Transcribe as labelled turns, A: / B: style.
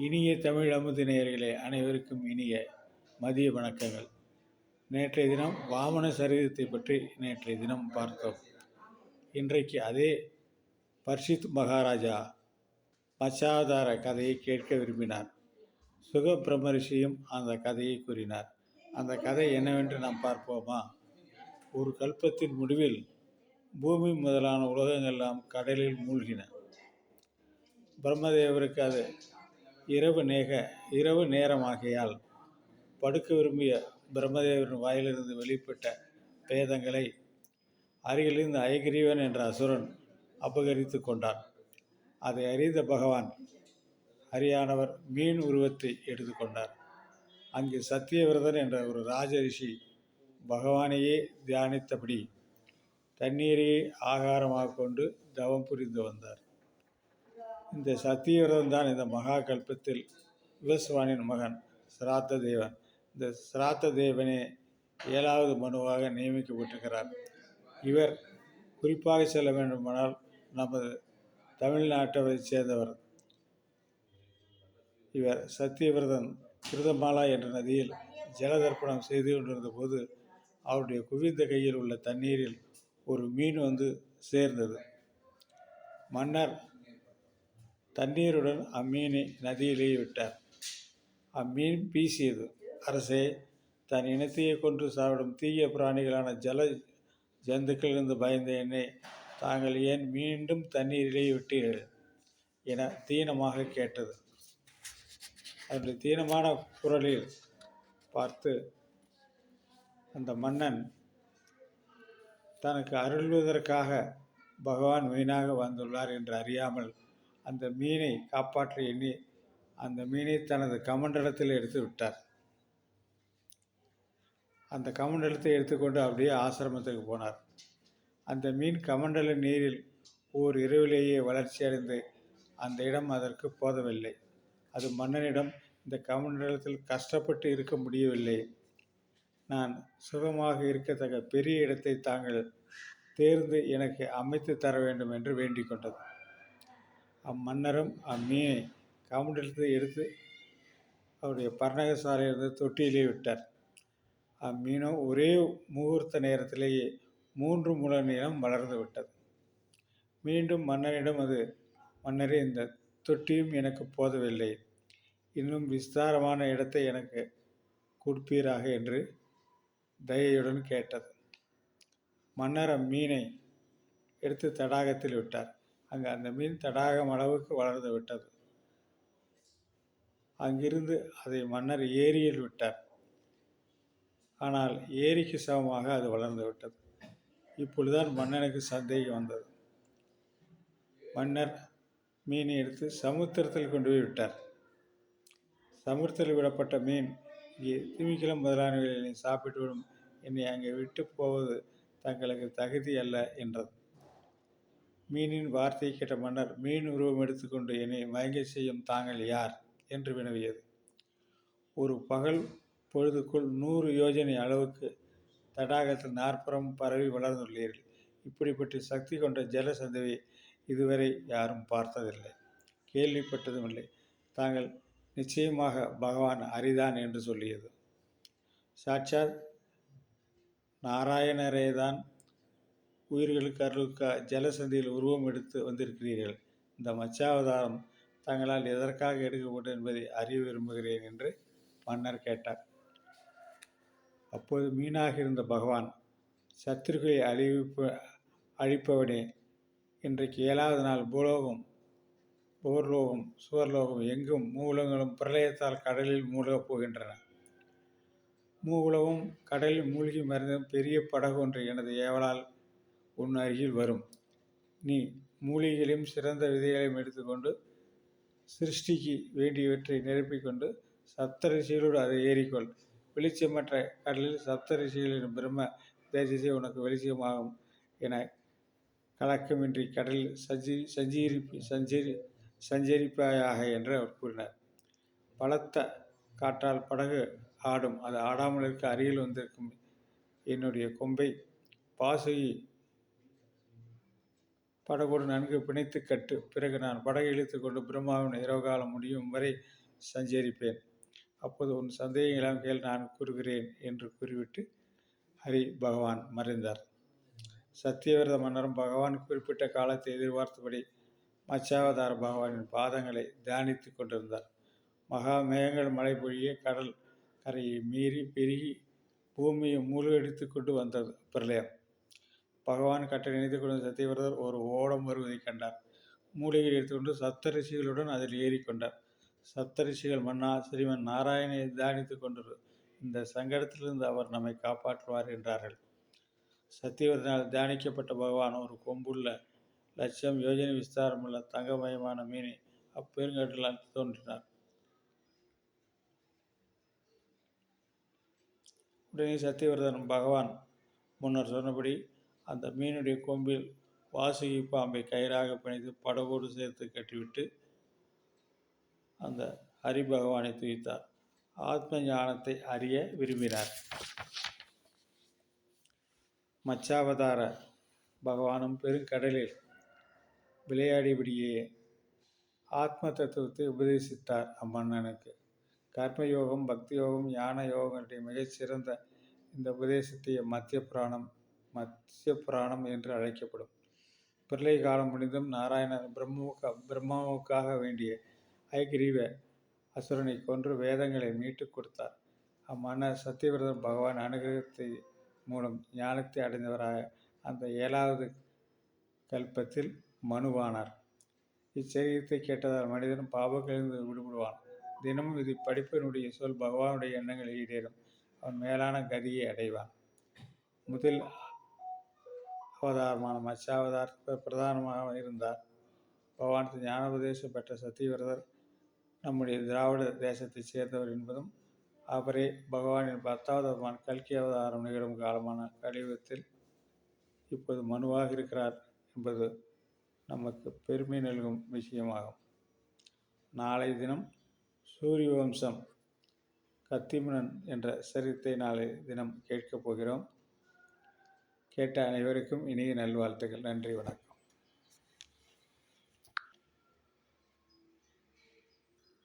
A: இனிய தமிழ் அமுது நேயர்களே அனைவருக்கும் இனிய மதிய வணக்கங்கள். நேற்றைய தினம் வாமன சரிதத்தை பற்றி நேற்றைய தினம் பார்த்தோம். இன்றைக்கு அதே பர்ஷித் மகாராஜா பச்சாதார கதையை கேட்க விரும்பினார். சுக பிரம்மரிஷியும் அந்த கதையை கூறினார். அந்த கதை என்னவென்று நாம் பார்ப்போமா? ஒரு கல்பத்தின் முடிவில் பூமி முதலான உலகங்கள்லாம் கடலில் மூழ்கின. பிரம்மதேவருக்கு அது இரவு நேக இரவு நேரமாகையால் படுக்க விரும்பிய பிரம்மதேவரின் வாயிலிருந்து வெளிப்பட்ட பேதங்களை அருகிலிருந்து ஐகிரீவன் என்ற அசுரன் அபகரித்து கொண்டான். அதை அறிந்த பகவான் அரியானவர் மீன் உருவத்தை எடுத்துக்கொண்டார் அங்கு சத்தியவிரதன் என்ற ஒரு ராஜரிஷி பகவானையே தியானித்தபடி தண்ணீரையே ஆகாரமாக கொண்டு தவம் புரிந்து வந்தார். இந்த சத்தியவிரதம் தான் இந்த மகா கல்பத்தில் விவஸ்வானின் மகன் சிராத்த தேவன் இந்த சிராத்த தேவனே ஏழாவது மனுவாக நியமிக்கப்பட்டிருக்கிறார். இவர் குறிப்பாக செல்ல வேண்டுமானால் நமது தமிழ்நாட்டை சேர்ந்தவர். இவர் சத்தியவிரதன் கிருதமாலா என்ற நதியில் ஜலதர்ப்பணம் செய்து கொண்டிருந்த போது அவருடைய குவிந்த கையில் உள்ள தண்ணீரில் ஒரு மீன் வந்து சேர்ந்தது. மன்னர் தண்ணீருடன் அம்மீனை நதியிலே விட்டார். அம்மீன் பீசியது அரசே தன் இனத்தையே கொன்று சாப்பிடும் தீய பிராணிகளான ஜல ஜந்துக்களிலிருந்து பயந்த என்னை தாங்கள் ஏன் மீண்டும் தண்ணீரிலே விட்டீர்கள்? என தீனமாக கேட்டது. அதனுடைய தீனமான குரலில் பார்த்து அந்த மன்னன் தனக்கு அருள்வதற்காக பகவான் வீணாக வந்துள்ளார் என்று அறியாமல் அந்த மீனை காப்பாற்ற எண்ணி அந்த மீனை தனது கமண்டலத்தில் எடுத்து விட்டார். அந்த கமண்டலத்தை எடுத்துக்கொண்டு அப்படியே ஆசிரமத்துக்கு போனார். அந்த மீன் கமண்டல நீரில் ஓர் இரவிலேயே வளர்ச்சி அடைந்து அந்த இடம் அதற்கு போதவில்லை. அது மன்னனிடம் இந்த கமண்டலத்தில் கஷ்டப்பட்டு இருக்க முடியவில்லை. நான் சுகமாக இருக்கத்தக்க பெரிய இடத்தை தாங்கள் தேர்ந்து எனக்கு அமைத்து தர வேண்டும் என்று வேண்டிக் கொண்டது. அம்மன்னரும் அம்மீனை கமண்டலத்தை எடுத்து அவருடைய பர்ணகசாலையிலிருந்து தொட்டியிலே விட்டார். அம்மீனோ ஒரே முகூர்த்த நேரத்திலேயே மூன்று முழ நீளம் வளர்ந்து விட்டது. மீண்டும் மன்னரிடம் அது மன்னரே இந்த தொட்டியும் எனக்கு போதவில்லை. இன்னும் விஸ்தாரமான இடத்தை எனக்கு கொடுப்பீராக என்று தயையுடன் கேட்டது. மன்னர் அம்மீனை எடுத்து தடாகத்தில் விட்டார். அங்கே அந்த மீன் தடாகம் அளவுக்கு வளர்ந்து விட்டது. அங்கிருந்து அதை மன்னர் ஏரியில் விட்டார். ஆனால் ஏரிக்கு சமமாக அது வளர்ந்து விட்டது. இப்பொழுதுதான் மன்னனுக்கு சந்தேகம் வந்தது. மன்னர் மீனை எடுத்து சமுத்திரத்தில் கொண்டு போய் விட்டார். சமுத்திரத்தில் விடப்பட்ட மீன் இங்கே திமிக்கிலம் முதலானவர்களை சாப்பிட்டுவிடும் என்னை அங்கே விட்டு போவது தங்களுக்கு தகுதி அல்ல என்றது. மீனின் வார்த்தையை கேட்ட மன்னர் மீன் உருவம் எடுத்துக்கொண்டு என்னை மயங்க செய்யும் தாங்கள் யார்? என்று வினவியது. ஒரு பகல் பொழுதுக்குள் நூறு யோஜனை அளவுக்கு தடாகத்தில் நாற்புறம் பரவி வளர்ந்துள்ளீர்கள். இப்படிப்பட்ட சக்தி கொண்ட ஜலசந்தவை இதுவரை யாரும் பார்த்ததில்லை. கேள்விப்பட்டதும் இல்லை தாங்கள் நிச்சயமாக பகவான் அரிதான் என்று சொல்லியது. சாட்சாத் நாராயணரே தான் உயிர்களுக்கு அருளுக்கா ஜலசந்தியில் உருவம் எடுத்து வந்திருக்கிறீர்கள். இந்த மச்சாவதாரம் தங்களால் எதற்காக எடுக்கப்பட்டது என்பதை அறிய விரும்புகிறேன் என்று மன்னர் கேட்டார். அப்போது மீனாக இருந்த பகவான் சத்துருக்களை அழிவிப்ப அழிப்பவனே இன்றைக்கு ஏழாவது நாள் பூலோகம் போர்லோகம் சுவர்லோகம் எங்கும் மூலங்களும் பிரளயத்தால் கடலில் மூழ்கப் போகின்றன. மூவுலவும் கடலில் மூழ்கி மறைந்த பெரிய படகு ஒன்று எனது ஏவலால் உன் அருகில் வரும். நீ மூலிகைகளையும் சிறந்த விதைகளையும் எடுத்துக்கொண்டு சிருஷ்டிக்கு வேண்டியவற்றை நிரப்பிக்கொண்டு சப்தரிசிகளோடு அதை ஏறிக்கொள். வெளிச்சமற்ற கடலில் சப்தரிசிகளின் பிரம்ம தேஜஸே உனக்கு வெளிச்சமாகும் என கலக்கமின்றி கடலில் சஞ்சி சஞ்சீரி சஞ்சரி சஞ்சரிப்பாயாக என்று அவர் கூறினார். பலத்த காற்றால் படகு ஆடும். அது ஆடாமல் இருக்க அருகில் வந்திருக்கும். என்னுடைய கொம்பை பாசுகி படகோடு நன்கு பிணைத்து கட்டு. பிறகு நான் படகை இழுத்து கொண்டு பிரம்மாவின் இரவுகாலம் முடியும் வரை சஞ்சரிப்பேன். அப்போது உன் சந்தேகங்களாம் கேள் நான் கூறுகிறேன் என்று கூறிவிட்டு ஹரி பகவான் மறைந்தார். சத்தியவிரத மன்னரும் பகவான் குறிப்பிட்ட காலத்தை எதிர்பார்த்தபடி மச்சாவதார பகவானின் பாதங்களை தியானித்து கொண்டிருந்தார். மகா மேகங்கள் மழை பொழிய கடல் கரையை மீறி பெருகி பூமியை மூழ்கடித்து கொண்டு வந்தது பிரளயம். பகவான் கட்டளை நினைத்து கொண்ட சத்தியவிரதர் ஒரு ஓடம் வருவதைக் கண்டார். மூலிகை எடுத்துக்கொண்டு சப்தரிஷிகளுடன் அதில் ஏறிக்கொண்டார் சப்தரிஷிகள் மன்னா ஸ்ரீமன் நாராயணை தியானித்து கொண்டு இந்த சங்கடத்திலிருந்து அவர் நம்மை காப்பாற்றுவார் என்றார்கள். சத்தியவதனால் தியானிக்கப்பட்ட பகவான் ஒரு கொம்புள்ள லட்சம் யோஜனை விஸ்தாரமுள்ள தங்கமயமான மீனை அப்பெருங்கடலால் தோன்றினார். உடனே சத்தியவர்தன் பகவான் முன்னர் சொன்னபடி அந்த மீனுடைய கொம்பில் வாசுகி பாம்பை கயிறாக பிணைத்து படகோடு சேர்த்து கட்டிவிட்டு அந்த ஹரி பகவானை துய்த்தார் ஆத்ம ஞானத்தை அறிய விரும்பினார். மச்சாவதார பகவானும் பெருங்கடலில் விளையாடிபடியே ஆத்ம தத்துவத்தை உபதேசித்தார் அம்மன்னனுக்கு. கர்மயோகம் பக்தி யோகம் ஞான யோகங்களுடைய மிகச்சிறந்த இந்த உபதேசத்தை மத்திய புராணம் மத்திய புராணம் என்று அழைக்கப்படும். பிள்ளை காலம் முடிந்தும் நாராயணன் பிரம்மாவுக்கு பிரம்மாவுக்காக வேண்டிய ஐகிரீவ அசுரனை கொன்று வேதங்களை மீட்டுக் கொடுத்தார். அம்மன்னர் சத்தியவிரதன் பகவான் அனுகிரகத்தை மூலம் ஞானத்தை அடைந்தவராக அந்த ஏழாவது கல்பத்தில் மனுவானார். இச்சரீரத்தை கேட்டதால் மனிதன் பாவங்களிலிருந்து விடுபடுவான். தினமும் இது படிப்பினுடைய சொல் பகவானுடைய எண்ணங்கள் ஈடேறும் அவன் மேலான கதியை அடைவான். முதல் அவதாரமான மச்சாவதார் பிரதானமாக இருந்தார். பகவானுக்கு ஞானோபதேசம் பெற்ற சத்தியவிரதர் நம்முடைய திராவிட தேசத்தைச் சேர்ந்தவர் என்பதும் அவரே பகவானின் பத்தாவது அவமான கல்கி அவதாரம் நிகழும் காலமான கலியுகத்தில் இப்போது மனுவாக இருக்கிறார் என்பது நமக்கு பெருமை நல்கும் விஷயமாகும். நாளை தினம் சூரிய வம்சம் கத்திமனன் என்ற சரித்தை நாளை தினம் கேட்கப் போகிறோம். கேட்ட அனைவருக்கும் இனிய நல்வாழ்த்துக்கள். நன்றி வணக்கம்.